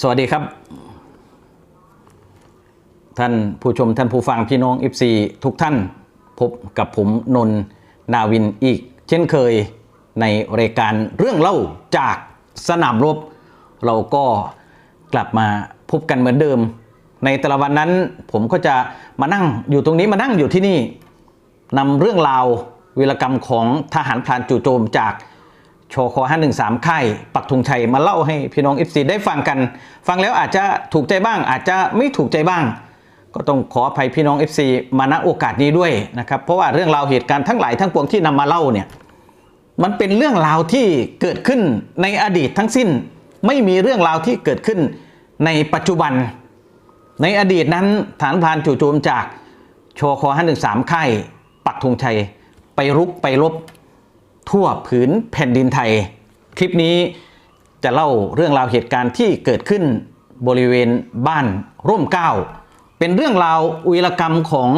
สวัสดีครับ ท่านผู้ชมท่านผู้ฟังพี่น้อง FC ทุกท่านพบกับผมนนท์นาวินอีก เช่นเคยในรายการเรื่องเล่าจากสนามรบ เราก็กลับมาพบกันเหมือนเดิม ในแต่ละวันนั้นผมก็จะมานั่งอยู่ตรงนี้มานั่งอยู่ที่นี่นำเรื่องราววีรกรรมของทหารพรานจู่โจมจาก โชคอ513 ค่ายปักธงชัยมาเล่าให้พี่น้อง FC ได้ฟังกัน ฟังแล้วอาจจะถูกใจบ้าง อาจจะไม่ถูกใจบ้าง ก็ต้องขออภัยพี่น้อง FC มาณโอกาสนี้ด้วยนะครับ เพราะว่าเรื่องราวเหตุการณ์ทั้งหลายทั้งปวงที่นำมาเล่าเนี่ยมันเป็นเรื่องราวที่เกิดขึ้นในอดีตทั้งสิ้น ไม่มีเรื่องราวที่เกิดขึ้นในปัจจุบัน ในอดีตนั้นฐานพานจู่โจมจากโชคอ513 ค่ายปักธงชัยไปรุกไปรบ ทั่วผืนแผ่นดินไทย คลิปนี้จะเล่าเรื่องราวเหตุการณ์ที่เกิดขึ้นบริเวณบ้านร่มเก้า เป็นเรื่องราววีรกรรมของ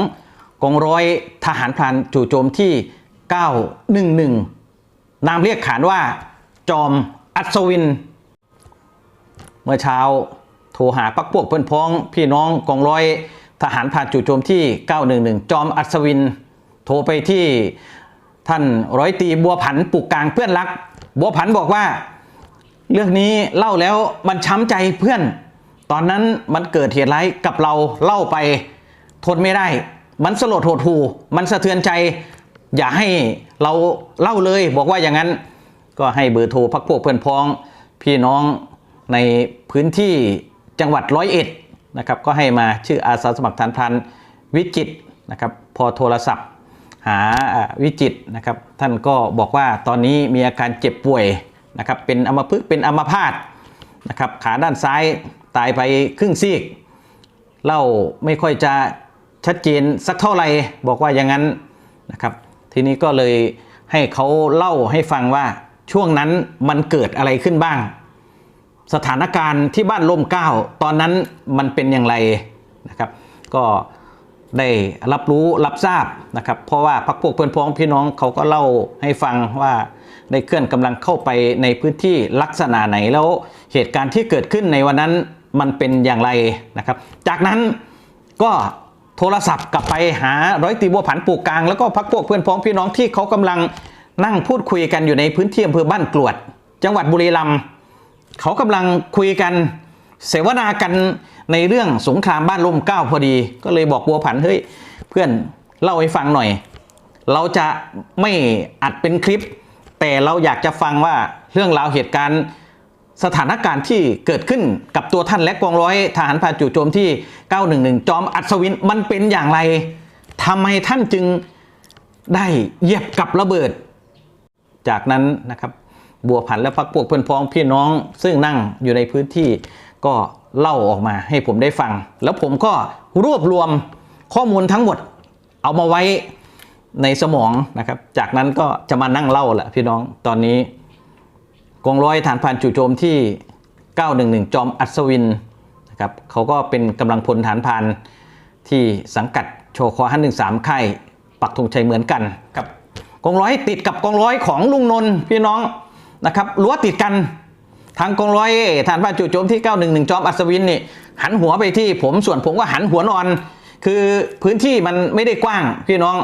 กองร้อยทหารพรานจู่โจมที่ 911 นามเรียกขานว่า จอมอัศวิน เมื่อเช้าโทรหาปักพวกเพื่อนพ้อง พี่น้องกองร้อยทหารผ่านจู่โจมที่ 911 จอมอัศวิน โทรไปที่ ท่านร้อยตีบัวผันปลูกกลางเพื่อนรัก บัวผันบอกว่า เรื่องนี้เล่าแล้วมันช้ำใจเพื่อน ตอนนั้นมันเกิดเหตุร้ายกับเราเล่าไปทนไม่ได้ มันสลดหดหูมันสะเทือนใจ อย่าให้เราเล่าเลย บอกว่าอย่างนั้น ก็ให้เบอร์โทรพักพวกเพื่อนพ้อง พี่น้องในพื้นที่จังหวัดร้อยเอ็ดนะครับก็ให้มาชื่ออาสาสมัครฐานพรานวิจิตนะครับพอโทรศัพท์ หาวิจิตนะครับ ท่านก็บอกว่าตอนนี้มีอาการเจ็บป่วยนะครับเป็นอัมพฤกษ์เป็นอัมพาตนะครับขาด้านซ้ายตายไปครึ่งซีกเล่าไม่ค่อยจะชัดเจนสักเท่าไหร่บอกว่าอย่างนั้นนะครับ ทีนี้ก็เลยให้เขาเล่าให้ฟังว่าช่วงนั้นมันเกิดอะไรขึ้นบ้าง สถานการณ์ที่บ้านร่มเก้าตอนนั้นมันเป็นอย่างไรนะครับ ก็ ได้รับรู้รับทราบนะครับเพราะว่าพักพวกเพื่อนพ้องพี่น้องเขาก็เล่าให้ฟังว่าได้เคลื่อนกำลังเข้าไปในพื้นที่ลักษณะไหนแล้วเหตุการณ์ที่เกิดขึ้นในวันนั้นมันเป็นอย่างไรนะครับ จากนั้นก็โทรศัพท์กลับไปหาร้อยตีบัวผันปูกกลาง แล้วก็พักพวกเพื่อนพ้องพี่น้องที่เขากำลังนั่งพูดคุยกันอยู่ในพื้นที่อำเภอบ้านกรวด จังหวัดบุรีรัมย์เขากำลังคุยกัน เสวนากันในเรื่องสงครามบ้านลมเก้าพอดี ก็เลยบอกบัวผันเฮ้ยเพื่อนเล่าให้ฟังหน่อย เราจะไม่อัดเป็นคลิป แต่เราอยากจะฟังว่าเรื่องราวเหตุการณ์สถานการณ์ที่เกิดขึ้นกับตัวท่านและกองร้อยทหารพรานจู่โจมที่ 911 จอมอัศวินมันเป็นอย่างไรทำไมท่านจึงได้เหยียบกับระเบิด จากนั้นนะครับบัวผันและพักพวกเพื่อนพ้องพี่น้องซึ่งนั่งอยู่ในพื้นที่ ก็เล่าออกมาให้ผมได้ฟัง แล้วผมก็รวบรวมข้อมูลทั้งหมดเอามาไว้ในสมองนะครับ จากนั้นก็จะมานั่งเล่าแหละพี่น้องตอนนี้กองร้อยฐานพรานจู่โจมที่ 911 จอมอัศวินนะครับเขาก็เป็นกำลังพลฐานพรานที่สังกัดโชคอ513 ค่ายปักธงชัยเหมือนกันครับกองร้อยติดกับกองร้อยของลุงนนท์พี่น้องนะครับรั้วติดกัน ทางกองร้อยฐานพรานจู่โจมที่ 911 จอมอัศวินนี่หันหัวไปที่ผมส่วนผมก็หันหัวนอน คือพื้นที่มันไม่ได้กว้างพี่น้อง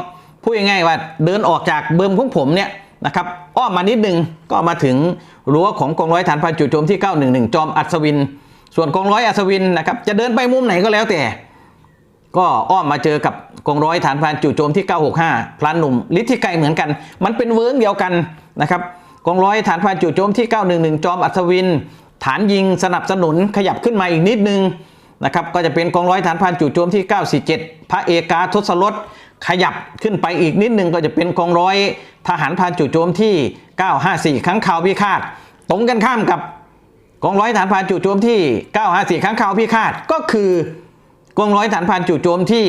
พูดง่ายๆว่าเดินออกจากเบิมของผมเนี่ยนะครับอ้อมมานิดนึงก็มาถึงรั้วของกองร้อยฐานพรานจู่โจมที่ 911 จอมอัศวิน ส่วนกองร้อยอัศวินนะครับจะเดินไปมุมไหนก็แล้วแต่ ก็อ้อมมาเจอกับกองร้อยฐานพรานจู่โจมที่ 965 พลานหนุ่มฤทธิไกรเหมือนกัน มันเป็นเวิร์กเดียวกันนะครับ กองร้อยฐานพรานจู่โจมที่ 911 จอมอัศวิน ฐานยิงสนับสนุนขยับขึ้นมาอีกนิดนึงนะครับก็จะเป็นกองร้อยฐานพรานจู่โจมที่ 947 พระเอกาทศรสขยับขึ้นไปอีกนิดนึงก็จะเป็นกองร้อยทหารพรานจู่โจมที่ 954 ครั้งข่าวพิฆาต ตรงกันข้ามกับกองร้อยฐานพรานจู่โจมที่ 954 ครั้งข่าวพิฆาตก็คือกองร้อยฐานพรานจู่โจมที่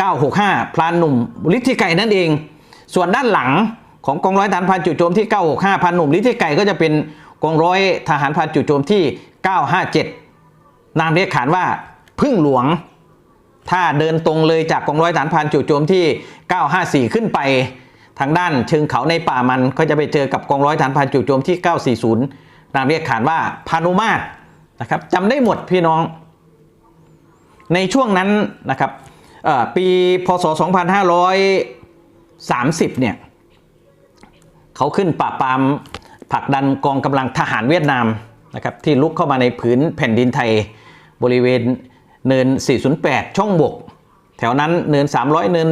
965 พลานหนุ่มฤทธิไก่นั่นเอง ส่วนด้านหลัง ของกองร้อยฐานพรานจู่โจมที่ 965พลานหนุ่มฤทธิไก่ก็จะเป็นกองร้อยทหารพรานจู่โจมที่ 957 นามเรียกขานว่าพึ่งหลวง ถ้าเดินตรงเลยจากกองร้อยฐานพรานจู่โจมที่ 954 ขึ้นไป ทางด้านเชิงเขาในป่ามันก็จะไปเจอกับกองร้อยฐานพรานจู่โจมที่ 940 นามเรียกขานว่าพานุมาตรนะครับจำได้หมดพี่น้อง ในช่วงนั้นนะครับปีพศ 2530 เนี่ย เขาขึ้นปราบปรามผลักดันกองกำลังทหารเวียดนามนะครับที่ลุกเข้ามาในผืนแผ่นดินไทย บริเวณเนิน 408 ช่องบก แถวนั้นเนิน 300 เนิน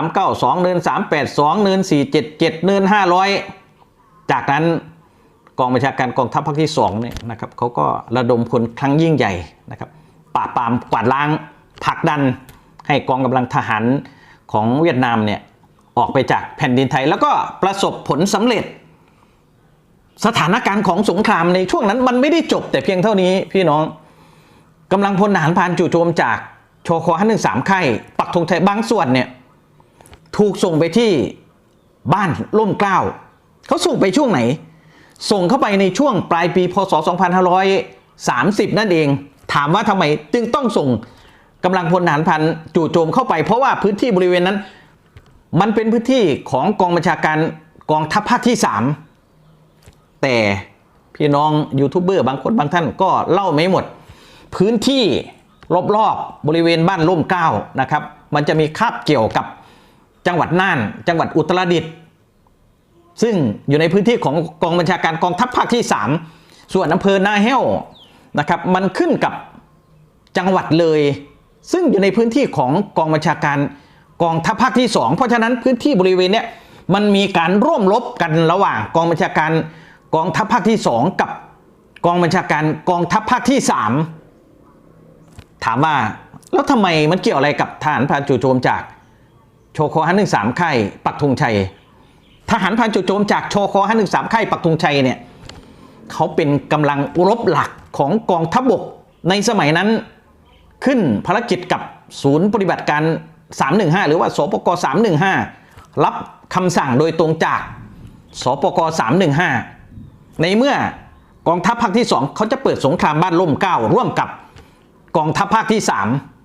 392 เนิน 382 เนิน 477 เนิน 500 จากนั้นกองบัญชาการกองทัพภาคที่2เนี่ยนะครับเขาก็ระดมพลครั้งยิ่งใหญ่นะครับปราบปรามกวาดล้างผลักดันให้กองกำลังทหารของเวียดนามเนี่ย ออกไปจากแผ่นดินไทย แล้วก็ประสบผลสำเร็จ สถานการณ์ของสงครามในช่วงนั้นมันไม่ได้จบแต่เพียงเท่านี้พี่น้องกำลังพลทหารพรานจู่โจมจากชคห้าหนึ่งสามค่ายปักธงไทยบางส่วนเนี่ยถูกส่งไปที่บ้านร่มเกล้าเขาส่งไปช่วงไหน ส่งเข้าไปในช่วงปลายปีพศ 2530 นั่นเอง ถามว่าทำไมจึงต้องส่งกำลังพลทหารพรานจู่โจมเข้าไปเพราะว่าพื้นที่บริเวณนั้น มันเป็นพื้นที่ของกองบัญชาการกองทัพภาคที่ 3 แต่พี่น้องยูทูบเบอร์บางคนบางท่านก็เล่าไม่หมด พื้นที่รอบๆบริเวณบ้านร่มเก้านะครับ มันจะมีคาบเกี่ยวกับจังหวัดน่าน จังหวัดอุตรดิตถ์ซึ่งอยู่ในพื้นที่ของกองบัญชาการกองทัพภาคที่ 3 ส่วนอำเภอนาแห้วนะครับ มันขึ้นกับจังหวัดเลย ซึ่งอยู่ในพื้นที่ของกองบัญชาการ กองทัพภาคที่ 2 เพราะฉะนั้นพื้นที่บริเวณเนี้ยมันมีการร่วมรบกันระหว่างกองบัญชาการกองทัพภาคที่ 2 กับกองบัญชาการกองทัพภาคที่ 3 ถามว่าแล้วทำไมมันเกี่ยวอะไรกับทหารพรานจู่โจมจากโชโคฮันหนึ่งสามค่ายปักธงชัย ทหารพรานจู่โจมจากโชโคฮันหนึ่งสามค่ายปักธงชัยเนี่ยเขาเป็นกำลังรบหลักของกองทัพบกในสมัยนั้นขึ้นภารกิจกับศูนย์ปฏิบัติการ 315 หรือว่าสปก315 รับคำสั่งโดยตรงจากสปก315 ในเมื่อกองทัพภาคที่ 2 เขาจะเปิดสงครามบ้านล่มเก้าร่วมกับกองทัพภาคที่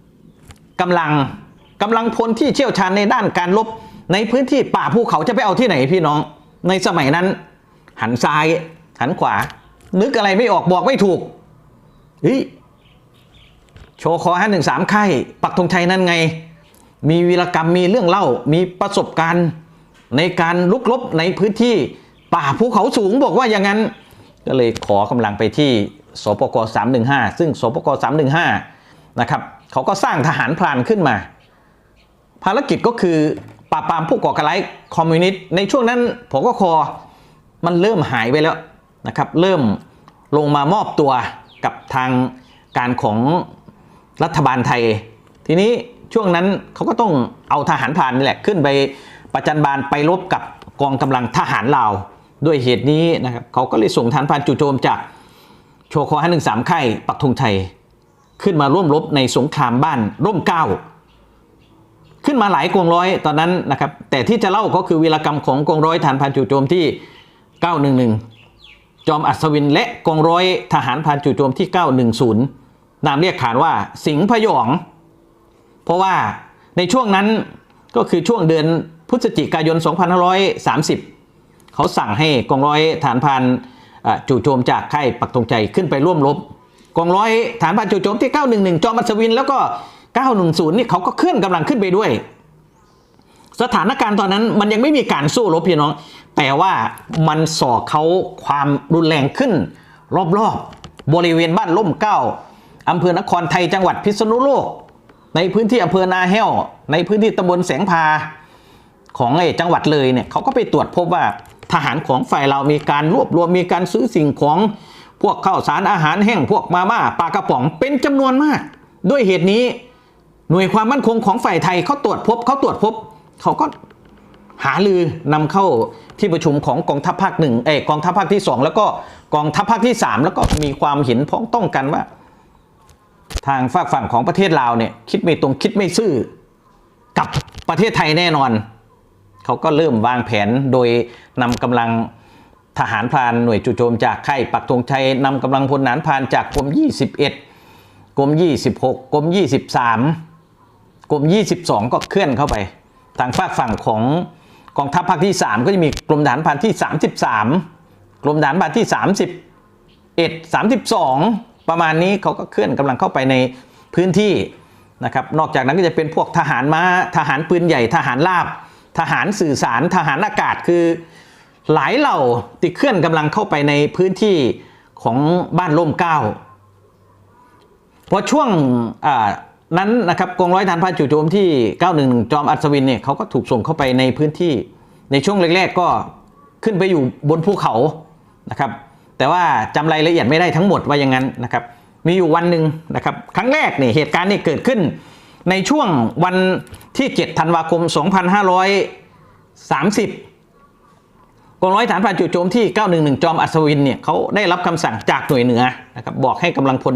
3กำลังกำลังพลที่เชี่ยวชาญในด้านการรบในพื้นที่ป่าภูเขาจะไปเอาที่ไหนพี่น้อง ในสมัยนั้น หันซ้าย หันขวา นึกอะไรไม่ออกบอกไม่ถูกเฮ้ยโชว์คอห้าหนึ่งสามค่ปักธงชัยนั่นไง มีวีรกรรมมีเรื่องเล่า มีประสบการณ์ในการลุกลบในพื้นที่ป่าภูเขาสูงบอกว่าอย่างนั้น ก็เลยขอกำลังไปที่สปก315 ซึ่งสปก315นะครับเขาก็สร้างทหารพรานขึ้นมา ภารกิจก็คือปราบปรามผู้ก่อการร้ายคอมมิวนิสต์ในช่วงนั้นผมก็คอมันเริ่มหายไปแล้วนะครับ เริ่มลงมามอบตัวกับทางการของรัฐบาลไทย ทีนี้ ช่วงนั้นเขาก็ต้องเอาทหารพรานนี่แหละขึ้นไปประจันบานไปรบกับกองกำลังทหารลาวด้วยเหตุนี้นะครับเขาก็เลยส่งทหารพรานจู่โจมจากโชคอห้าหนึ่งสามค่ายปักธงชัยขึ้นมาร่วมรบในสงครามบ้านร่มเก้าขึ้นมาหลายกองร้อยตอนนั้นนะครับแต่ที่จะเล่าก็คือวีรกรรมของกองร้อยฐานพรานจู่โจมที่ 911 จอมอัศวินและกองร้อยทหารพรานจู่โจมที่ 910 นามเรียกขานว่าสิงห์พยอง เพราะว่าในช่วงนั้นก็คือช่วงเดือนพฤศจิกายน 2530 เขาสั่งให้กองร้อยฐานพรานจู่โจมจากค่ายปักธงใจขึ้นไปร่วมรบกองร้อยฐานพรานจู่โจมที่ 911 จอมอัศวิน แล้วก็ 910 นี่เขาก็เคลื่อนกำลังขึ้นไปด้วย สถานการณ์ตอนนั้นมันยังไม่มีการสู้รบพี่น้อง แต่ว่ามันส่อเขาความรุนแรงขึ้น รอบๆบริเวณบ้านล่มเก้าอำเภอนครไทยจังหวัดพิษณุโลก ในพื้นที่อำเภอนาแห้ว ในพื้นที่ตำบลแสงพาของไอ้จังหวัดเลยเนี่ยเขาก็ไปตรวจพบว่าทหารของฝ่ายเรามีการรวบรวมมีการซื้อสิ่งของพวกข้าวสารอาหารแห้งพวกมาม่าปลากระป๋องเป็นจำนวนมาก ด้วยเหตุนี้หน่วยความมั่นคงของฝ่ายไทยเขาตรวจพบเขาตรวจพบเขาก็หาลือนำเข้าที่ประชุมของกองทัพภาคหนึ่งเอยกองทัพภาคที่สองแล้วก็กองทัพภาคที่สามแล้วก็มีความเห็นพ้องต้องกันว่า ทางฝากฝั่งของประเทศลาวเนี่ยคิดไม่ตรงคิดไม่ซื่อกับประเทศไทยแน่นอน เขาก็เริ่มวางแผนโดยนำกำลังทหารพรานหน่วยจู่โจมจากค่ายปักธงชัยนำกำลังพลทหารพรานจากกรม 21 กรม 26 กรม 23 กรม 22 ก็เคลื่อนเข้าไป ทางฝากฝั่งของกองทัพภาคที่ 3 ก็จะมีกรมทหารพรานที่ 33 กรมทหารพรานที่ 31 32 ประมาณนี้เขาก็เคลื่อนกำลังเข้าไปในพื้นที่นะครับนอกจากนั้นก็จะเป็นพวกทหารม้าทหารปืนใหญ่ ทหารลาบ ทหารสื่อสาร ทหารอากาศคือหลายเหล่าที่เคลื่อนกำลังเข้าไปในพื้นที่ของบ้านร่มเก้าพอช่วงนั้นนะครับกองร้อยฐานพรานจู่โจมที่ 911 จอมอัศวินเนี่ยเขาก็ถูกส่งเข้าไปในพื้นที่ ในช่วงแรก ๆ ก็ขึ้นไปอยู่บนภูเขานะครับ แต่ว่าจำรายละเอียดไม่ได้ทั้งหมดว่าอย่างนั้นนะครับ มีอยู่วันหนึ่งนะครับ ครั้งแรกเนี่ยเหตุการณ์นี้เกิดขึ้น ในช่วงวันที่ 7 ธันวาคม 2530กองร้อยฐานพรานจู่โจมที่ 911 จอมอัศวินเนี่ยเขาได้รับคำสั่งจากหน่วยเหนือนะครับบอกให้กำลังพล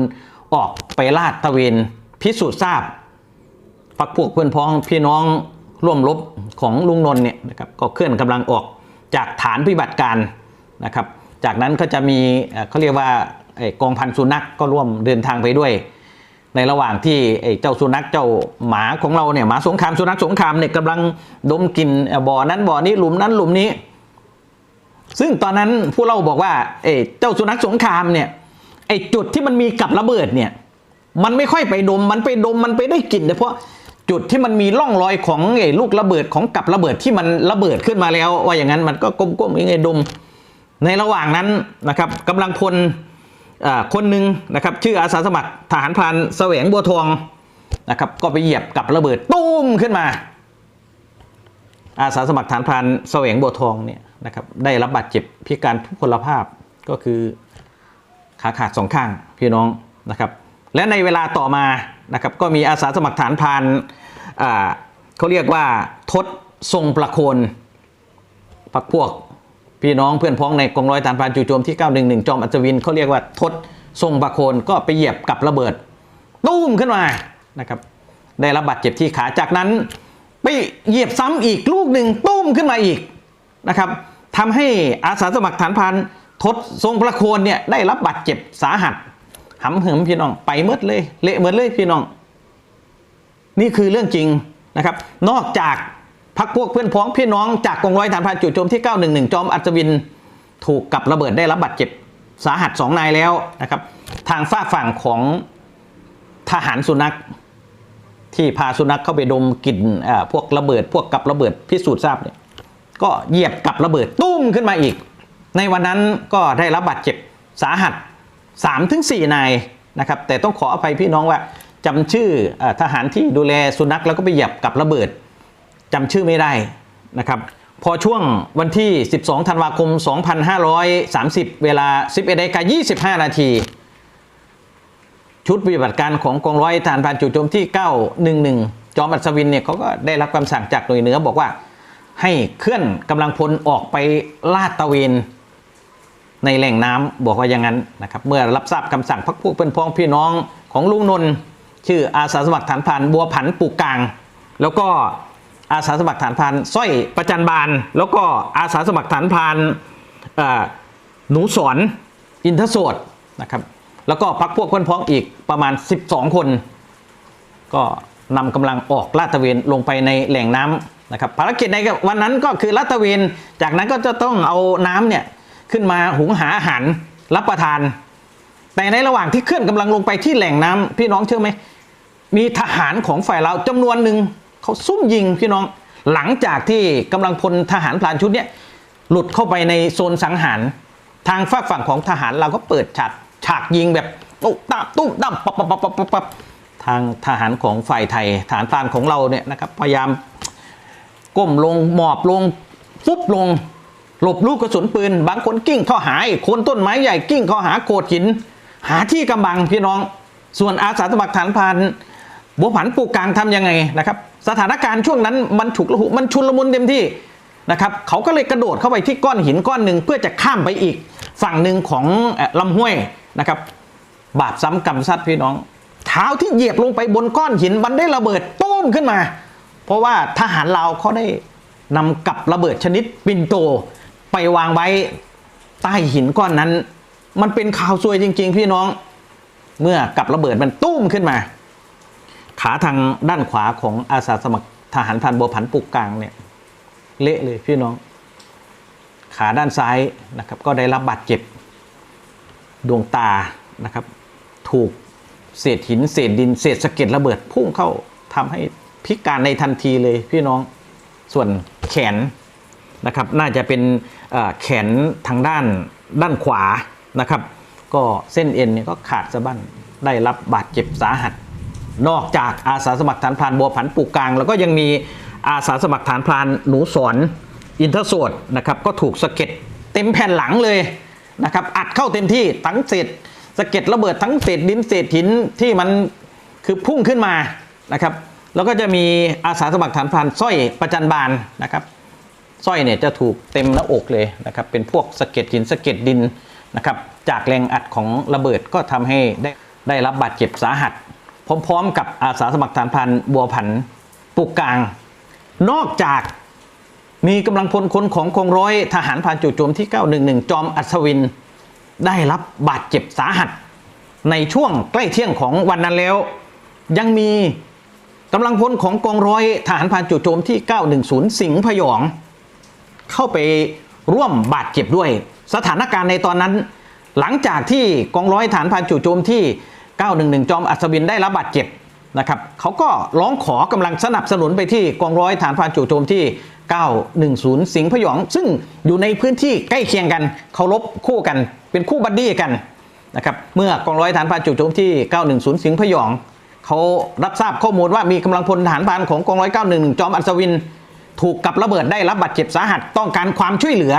ออกไปลาดตะเวนพิสูจน์ทราบพักพวกเพื่อนพ้องพี่น้องร่วมรบของลุงนนท์เนี่ยนะครับก็เคลื่อนกำลังออกจากฐานปฏิบัติการนะครับ จากนั้นก็จะมีเขาเรียกว่ากองพันสุนัขก็ร่วมเดินทางไปด้วย ในระหว่างที่เจ้าสุนัขเจ้าหมาของเราเนี่ยหมาสงครามสุนัขสงครามเนี่ยกำลังดมกลิ่นบ่อนั้นบ่อนี้หลุมนั้นหลุมนี้ ซึ่งตอนนั้นผู้เล่าบอกว่าเอเจ้าสุนัขสงครามเนี่ยไอ้จุดที่มันมีกับระเบิดเนี่ยมันไม่ค่อยไปดมมันไปดมมันไปได้กลิ่นเฉพาะจุดที่มันมีร่องรอยของไอ้ลูกระเบิดของกับระเบิดที่มันระเบิดขึ้นมาแล้ว ว่าอย่างนั้นมันก็ก้มๆยังไงดม ในระหว่างนั้นนะครับกำลังพลคนหนึ่งนะครับชื่ออาสาสมัครทหารพรานแสวงบัวทองนะครับก็ไปเหยียบกับระเบิดตุ้มขึ้นมา อาสาสมัครฐานพรานแสวงบัวทองเนี่ยนะครับได้รับบาดเจ็บพิการทุพพลภาพก็คือขาขาดสองข้างพี่น้องนะครับและในเวลาต่อมานะครับก็มีอาสาสมัครฐานพรานเขาเรียกว่าทศทรงประโคนพักพวก พี่น้องเพื่อนพ้องในกองร้อยฐานพรานจู่โจมที่ 911 จอมอัศวินเขาเรียกว่าทศทรงประโคนก็ไปเหยียบกับระเบิด ตุ้มขึ้นมานะครับ ได้รับบาดเจ็บที่ขาจากนั้น ไปเหยียบซ้ำอีกลูกหนึ่งตุ้มขึ้นมาอีกนะครับทำให้อาสาสมัครฐานพรานทศทรงประโคนเนี่ยได้รับบาดเจ็บสาหัสหำเหิมพี่น้องไปเมืดเลย เละเมืดเลยพี่น้อง นี่คือเรื่องจริงนะครับ นอกจาก พักพวกเพื่อนพ้องพี่น้องจากกองร้อยฐานพรานจู่โจมที่ 911 จอมอัศวินถูกกับระเบิดได้รับบาดเจ็บสาหัสสองนายแล้วนะครับ ทางฝ้าฝั่งของทหารสุนัข ที่พาสุนัขเข้าไปดมกลิ่นพวกระเบิด พวกกับระเบิดพิสูจน์ทราบเนี่ยก็เหยียบกับระเบิดตุ้มขึ้นมาอีก ในวันนั้นก็ได้รับบาดเจ็บสาหัส3ถึง4นายนะครับ แต่ต้องขออภัยพี่น้องว่าจำชื่ออทหารที่ดูแลสุนัขแล้วก็ไปเหยียบกับระเบิด จำชื่อไม่ได้นะครับ พอช่วงวันที่ 12 ธันวาคม 2530 เวลา 11นาฬิกา25 นาทีชุดปฏิบัติการของกองร้อยฐานพรานจู่โจมที่ 911 จอมอัศวินเนี่ยเขาก็ได้รับคำสั่งจากหน่วยเหนือบอกว่าให้เคลื่อนกำลังพลออกไปลาดตะเวนในแหล่งน้ำบอกว่าอย่างนั้นนะครับ เมื่อรับทราบคำสั่งพักพวกเพื่อนพ้องพี่น้องของลุงนนท์ชื่ออาสาสมัครฐานพรานบัวผันปูกลาง แล้วก็ อาสาสมัครฐานพานสร้อยประจันบาน แล้วก็อาสาสมัครฐานพานเอ่อหนูสอนอินทโสดนะครับ แล้วก็พักพวกเพื่อนพ้องอีกประมาณ 12 คน ก็นำกำลังออกลาดตระเวนลงไปในแหล่งน้ำนะครับภารกิจในวันนั้นก็คือลาดตระเวน จากนั้นก็จะต้องเอาน้ำเนี่ยขึ้นมาหุงหาอาหารรับประทาน แต่ในระหว่างที่เคลื่อนกำลังลงไปที่แหล่งน้ำพี่น้องเชื่อไหมมีทหารของฝ่ายเราจำนวนหนึ่ง เขาซุ่มยิงพี่น้องหลังจากที่กำลังพลทหารพลานชุดเนี้ยหลุดเข้าไปในโซนสังหาร ทางฝากฝั่งของทหารเราก็เปิดฉากฉากยิงแบบตุ๊บตับตุ้มตั้มปับปับปับปับปับปับทางทหารของฝ่ายไทยทหารพลานของเราเนี่ยนะครับพยายามก้มลงหมอบลงฟุบลง หลบลูกกระสุนปืน บางคนกิ้งเข้าหาไอ้โคนต้นไม้ใหญ่กิ้งเข้าหาโขดหิน หาที่กำบังพี่น้อง ส่วนอาสาสมัครฐานพานบัวผันปูกกลางทำยังไงนะครับ สถานการณ์ช่วงนั้นมันฉุกละหุมันชุนละมุนเต็มที่นะครับเขาก็เลยกระโดดเข้าไปที่ก้อนหินก้อนหนึ่งเพื่อจะข้ามไปอีกฝั่งหนึ่งของลำห้วยนะครับ บาปซ้ำกรรมซัดพี่น้อง เท้าที่เหยียบลงไปบนก้อนหินมันได้ระเบิดตุ้มขึ้นมา เพราะว่าทหารเราวเขาได้นำกับระเบิดชนิดปินโต ไปวางไว้ใต้หินก้อนนั้น มันเป็นข่าวซวยจริง ๆ พี่น้อง เมื่อกับระเบิดมันตุ้มขึ้นมา ขาทางด้านขวาของอาสาสมัครทหารพันบัวผันปุกกลางเนี่ยเละเลยพี่น้อง ขาด้านซ้ายนะครับก็ได้รับบาดเจ็บ ดวงตานะครับ ถูกเศษหินเศษดินเศษสะเก็ดระเบิดพุ่งเข้าทำให้พิการในทันทีเลยพี่น้องส่วนแขนนะครับ น่าจะเป็นแขนทางด้านด้านขวานะครับ ก็เส้นเอ็นเนี่ยก็ขาดสะบั้นได้รับบาดเจ็บสาหัส นอกจากอาสาสมัครฐานพรานบัวผันปูกลาง แล้วก็ยังมีอาสาสมัครฐานพรานหนูสอนอินเทอรสวดนะครับก็ถูกสะเก็ดเต็มแผ่นหลังเลยนะครับอัดเข้าเต็มที่ทั้งเศษสะเก็ดระเบิดทั้งเศษดินเศษหินที่มันคือพุ่งขึ้นมานะครับแล้วก็จะมีอาสาสมัครฐานพรานสร้อยประจันบานนะครับสร้อยเนี่ยจะถูกเต็มหน้าอกเลยนะครับเป็นพวกสะเก็ดหินสะเก็ดดินนะครับจากแรงอัดของระเบิดก็ทำให้ได้ได้รับบาดเจ็บสาหัส พร้อมๆกับอาสาสมัครฐานพรานบัวผันปุกกลาง นอกจากมีกำลังพลคนของกองร้อยทหารพรานจู่โจมที่ 911 จอมอัศวิน ได้รับบาดเจ็บสาหัส ในช่วงใกล้เที่ยงของวันนั้นแล้ว ยังมีกำลังพลของกองร้อยทหารพรานจู่โจมที่ 910 สิงห์พยอง เข้าไปร่วมบาดเจ็บด้วย สถานการณ์ในตอนนั้น หลังจากที่กองร้อยฐานพรานจู่โจมที่ 911 จอมอัศวินได้รับบาดเจ็บนะครับเขาก็ร้องขอกำลังสนับสนุนไปที่กองร้อยฐานพานจู่โจมที่ 910 สิงห์พยอง ซึ่งอยู่ในพื้นที่ใกล้เคียงกันเคารพคู่กันเป็นคู่บัดดี้กันนะครับเมื่อกองร้อยฐานพานจู่โจมที่ 910 สิงห์พยองเขารับทราบข้อมูลว่ามีกำลังพลทหารพานของกองร้อย 911 จอมอัศวิน ถูกกับระเบิดได้รับบาดเจ็บสาหัสต้องการความช่วยเหลือ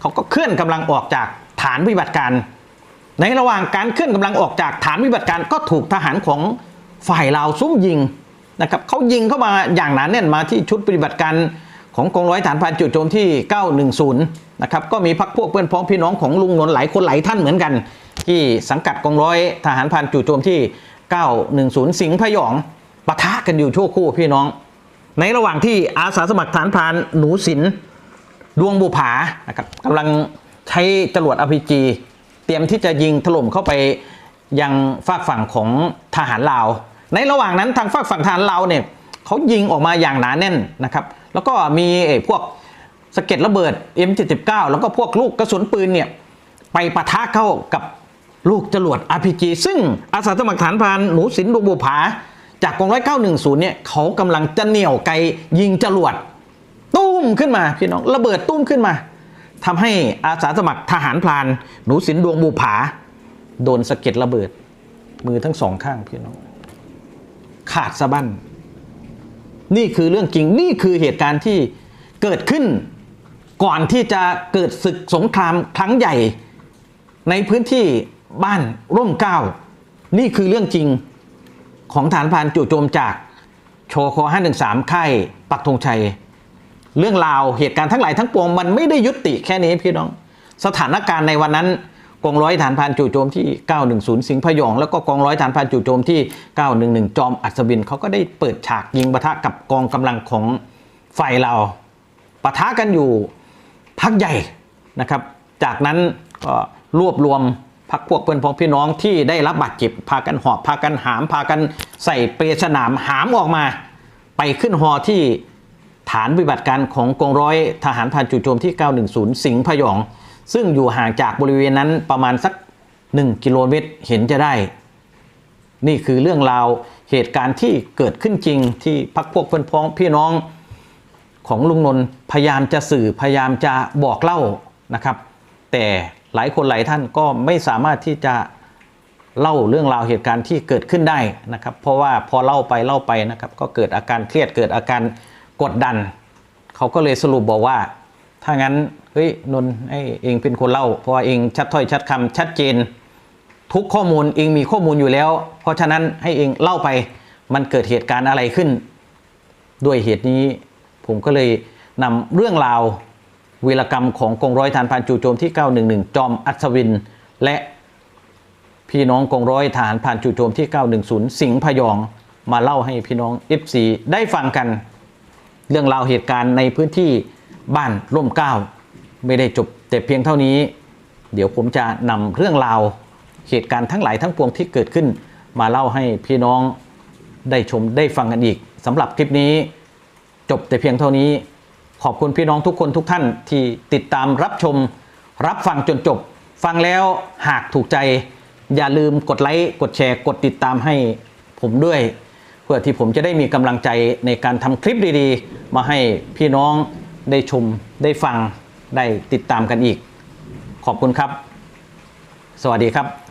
เขาก็เคลื่อนกำลังออกจากฐานปฏิบัติการ ในระหว่างการเคลื่อนกำลังออกจากฐานปฏิบัติการก็ถูกทหารของฝ่ายลาวซุ่มยิงนะครับเขายิงเข้ามาอย่างหนาแน่นมาที่ชุดปฏิบัติการของกองร้อยฐานพรานจู่โจมที่ 910 นะครับก็มีพักพวกเพื่อนพ้องพี่น้องของลุงนนท์หลายคนหลายท่านเหมือนกัน ที่สังกัดกองร้อยทหารพรานจู่โจมที่ 910 สิงห์พยองปะทะกันอยู่ชั่วครู่พี่น้อง ในระหว่างที่อาสาสมัครฐานพรานหนูศิลดวงบุภานะครับกำลังใช้จรวด RPG เตรียมที่จะยิงถล่มเข้าไปยังฝากฝั่งของทหารลาว ในระหว่างนั้นทางฝากฝั่งทหารลาวเนี่ยเขายิงออกมาอย่างหนาแน่นนะครับ แล้วก็มีพวกสะเก็ดระเบิด M79 แล้วก็พวกลูกกระสุนปืนเนี่ยไปปะทะเข้ากับลูกจรวด RPG ซึ่งอาสาสมัครฐานพานหนูศิลป์ดวงบุภาจากกองร้อย910เนี่ยเขากำลังจะเหนี่ยวไกยิงจรวด ตุ้มขึ้นมาพี่น้องระเบิดตุ้มขึ้นมา ทำให้อาสาสมัครทหารพราน หนูสินดวงบูผา โดนสะเก็ดระเบิด มือทั้งสองข้างพี่น้อง ขาดสะบั้นนี่คือเรื่องจริงนี่คือเหตุการณ์ที่เกิดขึ้น ก่อนที่จะเกิดศึกสงครามครั้งใหญ่ ในพื้นที่บ้านร่มเก้า นี่คือเรื่องจริงของฐานพานจู่โจมจากโชค513 ค่ายปักธงชัย เรื่องราวเหตุการณ์ทั้งหลายทั้งปวงมันไม่ได้ยุติแค่นี้พี่น้อง สถานการณ์ในวันนั้นกองร้อยฐานพรานจู่โจมที่ 910 สิงห์พยอง แล้วก็กองร้อยฐานพรานจู่โจมที่ 911 จอมอัศวินเขาก็ได้เปิดฉากยิงปะทะกับกองกำลังของฝ่ายเราปะทะกันอยู่พักใหญ่นะครับ จากนั้นก็รวบรวมพักพวกเพื่อนพ้องพี่น้องที่ได้รับบาดเจ็บพากันหอบพากันหาม พากันใส่เปรสนามหามออกมา ไปขึ้นฮอที่ ฐานปฏิบัติการของกองร้อยทหารพรานจู่โจมที่ 910 สิงห์พยอง ซึ่งอยู่ห่างจากบริเวณนั้นประมาณสัก 1 กิโลเมตรเห็นจะได้ นี่คือเรื่องราวเหตุการณ์ที่เกิดขึ้นจริงที่พักพวกเพื่อนพ้องพี่น้องของลุงนนท์พยายามจะสื่อพยายามจะบอกเล่านะครับ แต่หลายคนหลายท่านก็ไม่สามารถที่จะเล่าเรื่องราวเหตุการณ์ที่เกิดขึ้นได้นะครับ เพราะว่าพอเล่าไปเล่าไปนะครับ ก็เกิดอาการเครียดเกิดอาการ กดดัน เขาก็เลยสรุปบอกว่า ถ้างั้นเฮ้ยนนท์ให้เองเป็นคนเล่า เพราะว่าเองชัดถ้อยชัดคำชัดเจน ทุกข้อมูลเองมีข้อมูลอยู่แล้ว เพราะฉะนั้นให้เองเล่าไปมันเกิดเหตุการณ์อะไรขึ้น ด้วยเหตุนี้ ผมก็เลยนำเรื่องราววีรกรรมของกองร้อยฐานพรานจู่โจมที่ 911 จอมอัศวิน และพี่น้องกองร้อยฐานพรานจู่โจมที่ 910 สิงห์พยอง มาเล่าให้พี่น้อง FC ได้ฟังกัน เรื่องราวเหตุการณ์ในพื้นที่บ้านร่มเกล้า ไม่ได้จบแต่เพียงเท่านี้ เดี๋ยวผมจะนำเรื่องราวเหตุการณ์ทั้งหลายทั้งปวงที่เกิดขึ้น มาเล่าให้พี่น้องได้ชมได้ฟังกันอีกสำหรับคลิปนี้ จบแต่เพียงเท่านี้ ขอบคุณพี่น้องทุกคนทุกท่านที่ติดตามรับชม รับฟังจนจบ ฟังแล้วหากถูกใจ อย่าลืมกดไลค์กดแชร์ กดติดตามให้ผมด้วย เพื่อที่ผมจะได้มีกำลังใจในการทำคลิปดีๆ มาให้พี่น้องได้ชมได้ฟังได้ติดตามกันอีก ขอบคุณครับ สวัสดีครับ